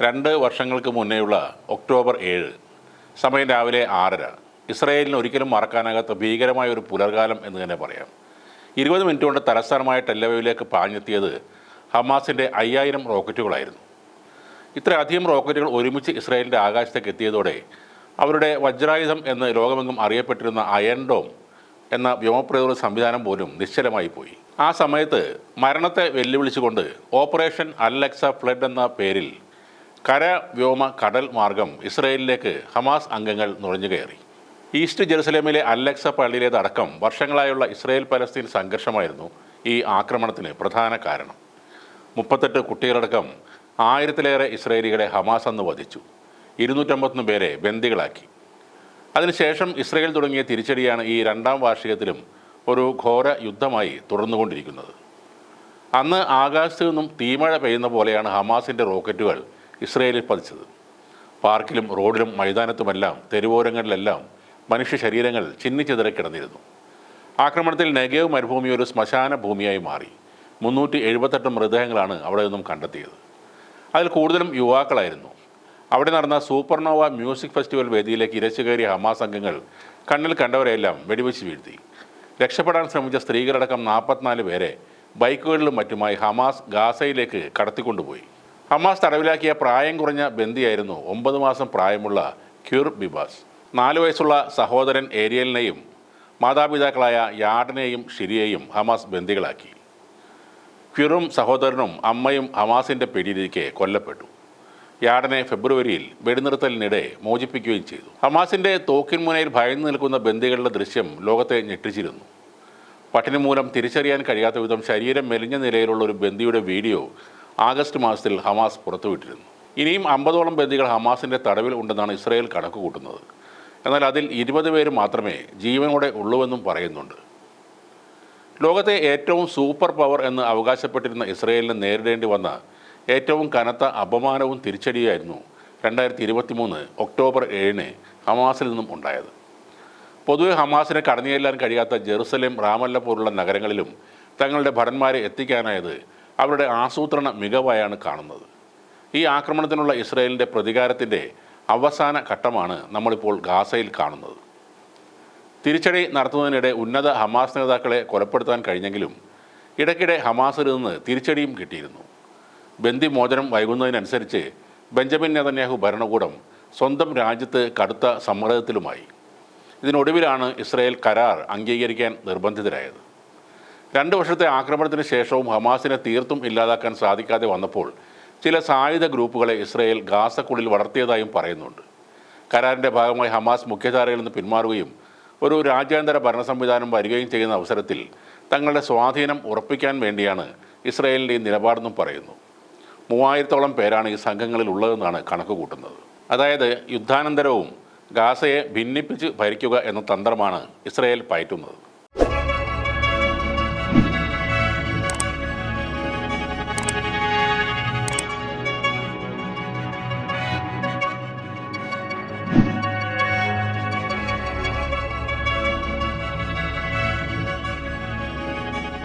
രണ്ട് വർഷങ്ങൾക്ക് മുന്നേയുള്ള ഒക്ടോബർ ഏഴ് സമയം രാവിലെ ആറര. ഇസ്രയേലിന് ഒരിക്കലും മറക്കാനാകാത്ത ഭീകരമായ ഒരു പുലർകാലം എന്ന് തന്നെ പറയാം. ഇരുപത് മിനിറ്റ് കൊണ്ട് തലസ്ഥാനമായ ടെല്ലവയിലേക്ക് പാഞ്ഞെത്തിയത് ഹമാസിന്റെ അയ്യായിരം റോക്കറ്റുകളായിരുന്നു. ഇത്രയധികം റോക്കറ്റുകൾ ഒരുമിച്ച് ഇസ്രായേലിന്റെ ആകാശത്തേക്ക് എത്തിയതോടെ അവരുടെ വജ്രായുധം എന്ന് ലോകമെങ്ങും അറിയപ്പെട്ടിരുന്ന അയൺ ഡോം എന്ന വ്യോമപ്രതിരോധ സംവിധാനം പോലും നിശ്ചലമായി പോയി. ആ സമയത്ത് മരണത്തെ വെല്ലുവിളിച്ചുകൊണ്ട് ഓപ്പറേഷൻ അലക്സ ഫ്ലഡ് എന്ന പേരിൽ കര വ്യോമ കടൽ മാർഗം ഇസ്രയേലിലേക്ക് ഹമാസ് അംഗങ്ങൾ നുഴഞ്ഞു കയറി. ഈസ്റ്റ് ജെറുസലേമിലെ അലക്സ പള്ളിയിലേതടക്കം വർഷങ്ങളായുള്ള ഇസ്രയേൽ പലസ്തീൻ സംഘർഷമായിരുന്നു ഈ ആക്രമണത്തിന് പ്രധാന കാരണം. മുപ്പത്തെട്ട് കുട്ടികളടക്കം ആയിരത്തിലേറെ ഇസ്രയേലികളെ ഹമാസ് അന്ന് വധിച്ചു. ഇരുന്നൂറ്റമ്പത്തൊന്ന് പേരെ ബന്ദികളാക്കി. അതിനുശേഷം ഇസ്രയേൽ തുടങ്ങിയ തിരിച്ചടിയാണ് ഈ രണ്ടാം വാർഷികത്തിലും ഒരു ഘോര യുദ്ധമായി തുടർന്നുകൊണ്ടിരിക്കുന്നത്. അന്ന് ആകാശത്തു നിന്നും തീമഴ പെയ്യുന്ന പോലെയാണ് ഹമാസിന്റെ റോക്കറ്റുകൾ ഇസ്രയേലിൽ പതിച്ചത്. പാർക്കിലും റോഡിലും മൈതാനത്തുമെല്ലാം തെരുവോരങ്ങളിലെല്ലാം മനുഷ്യ ശരീരങ്ങൾ ചിന്നിച്ചിതറി കിടന്നിരുന്നു. ആക്രമണത്തിൽ നെഗേവ് മരുഭൂമി ഒരു ശ്മശാന ഭൂമിയായി മാറി. മുന്നൂറ്റി എഴുപത്തെട്ട് മൃതദേഹങ്ങളാണ് അവിടെ നിന്നും കണ്ടെത്തിയത്. അതിൽ കൂടുതലും യുവാക്കളായിരുന്നു. അവിടെ നടന്ന സൂപ്പർനോവ മ്യൂസിക് ഫെസ്റ്റിവൽ വേദിയിലേക്ക് ഇരച്ചു കയറിയ ഹമാസ് അംഗങ്ങൾ കണ്ണിൽ കണ്ടവരെയെല്ലാം വെടിവെച്ച് വീഴ്ത്തി. രക്ഷപ്പെടാൻ ശ്രമിച്ച സ്ത്രീകളടക്കം നാൽപ്പത്തിനാല് പേരെ ബൈക്കുകളിലും മറ്റുമായി ഹമാസ് ഗാസയിലേക്ക് കടത്തിക്കൊണ്ടുപോയി. ഹമാസ് തടവിലാക്കിയ പ്രായം കുറഞ്ഞ ബന്ദിയായിരുന്നു ഒമ്പത് മാസം പ്രായമുള്ള ക്യൂർ ബിബാസ്. നാല് വയസ്സുള്ള സഹോദരൻ ഏരിയലിനെയും മാതാപിതാക്കളായ യാഡനെയും ഷിരിയെയും ഹമാസ് ബന്ദികളാക്കി. ക്യൂറും സഹോദരനും അമ്മയും ഹമാസിന്റെ പിടിയിലിരിക്കെ കൊല്ലപ്പെട്ടു. യാഡനെ ഫെബ്രുവരിയിൽ വെടിനിർത്തലിനിടെ മോചിപ്പിക്കുകയും ചെയ്തു. ഹമാസിന്റെ തോക്കിൻമുനയിൽ ഭയന്ന് നിൽക്കുന്ന ബന്ദികളുടെ ദൃശ്യം ലോകത്തെ ഞെട്ടിച്ചിരുന്നു. പട്ടിണി മൂലം തിരിച്ചറിയാൻ കഴിയാത്ത വിധം ശരീരം മെലിഞ്ഞ നിലയിലുള്ള ഒരു ബന്ദിയുടെ വീഡിയോ ആഗസ്റ്റ് മാസത്തിൽ ഹമാസ് പുറത്തുവിട്ടിരുന്നു. ഇനിയും അമ്പതോളം ബന്ദികൾ ഹമാസിന്റെ തടവിൽ ഉണ്ടെന്നാണ് ഇസ്രായേൽ കണക്ക് കൂട്ടുന്നത് എന്നാൽ അതിൽ ഇരുപത് പേര് മാത്രമേ ജീവനോടെ ഉള്ളൂവെന്നും പറയുന്നുണ്ട്. ലോകത്തെ ഏറ്റവും സൂപ്പർ പവർ എന്ന് അവകാശപ്പെട്ടിരുന്ന ഇസ്രയേലിന് നേരിടേണ്ടി വന്ന ഏറ്റവും കനത്ത അപമാനവും തിരിച്ചടിയായിരുന്നു രണ്ടായിരത്തി ഇരുപത്തി മൂന്ന് ഒക്ടോബർ ഏഴിന് ഹമാസിൽ നിന്നും ഉണ്ടായത്. പൊതുവെ ഹമാസിനെ കടന്നു ചെല്ലാൻ കഴിയാത്ത ജെറുസലേം റാമല്ല പോലുള്ള നഗരങ്ങളിലും തങ്ങളുടെ ഭടന്മാരെ എത്തിക്കാനായത് അവരുടെ ആസൂത്രണ മികവായാണ് കാണുന്നത്. ഈ ആക്രമണത്തിനുള്ള ഇസ്രയേലിന്റെ പ്രതികാരത്തിന്റെ അവസാന ഘട്ടമാണ് നമ്മളിപ്പോൾ ഗാസയിൽ കാണുന്നത്. തിരിച്ചടി നടത്തുന്നതിനിടെ ഉന്നത ഹമാസ് നേതാക്കളെ കൊലപ്പെടുത്താൻ കഴിഞ്ഞെങ്കിലും ഇടയ്ക്കിടെ ഹമാസിൽ നിന്ന് തിരിച്ചടിയും കിട്ടിയിരുന്നു. ബന്ദിമോചനം വൈകുന്നതിനനുസരിച്ച് ബെഞ്ചമിൻ നെതന്യാഹു ഭരണകൂടം സ്വന്തം രാജ്യത്ത് കടുത്ത സമ്മർദ്ദത്തിലുമായി. ഇതിനൊടുവിലാണ് ഇസ്രയേൽ കരാർ അംഗീകരിക്കാൻ നിർബന്ധിതരായത്. രണ്ട് വർഷത്തെ ആക്രമണത്തിന് ശേഷവും ഹമാസിനെ തീർത്തും ഇല്ലാതാക്കാൻ സാധിക്കാതെ വന്നപ്പോൾ ചില സായുധ ഗ്രൂപ്പുകളെ ഇസ്രയേൽ ഗാസക്കുള്ളിൽ വളർത്തിയതായും പറയുന്നുണ്ട്. കരാറിന്റെ ഭാഗമായി ഹമാസ് മുഖ്യധാരയിൽ നിന്ന് പിന്മാറുകയും ഒരു രാജ്യാന്തര ഭരണ സംവിധാനം വരികയും ചെയ്യുന്ന അവസരത്തിൽ തങ്ങളുടെ സ്വാധീനം ഉറപ്പിക്കാൻ വേണ്ടിയാണ് ഇസ്രയേലിന്റെ ഈ നിലപാടെന്നും പറയുന്നു. മൂവായിരത്തോളം പേരാണ് ഈ സംഘങ്ങളിൽ ഉള്ളതെന്നാണ് കണക്ക് കൂട്ടുന്നത് അതായത് യുദ്ധാനന്തരവും ഗാസയെ ഭിന്നിപ്പിച്ച് ഭരിക്കുക എന്ന തന്ത്രമാണ് ഇസ്രയേൽ പയറ്റുന്നത്.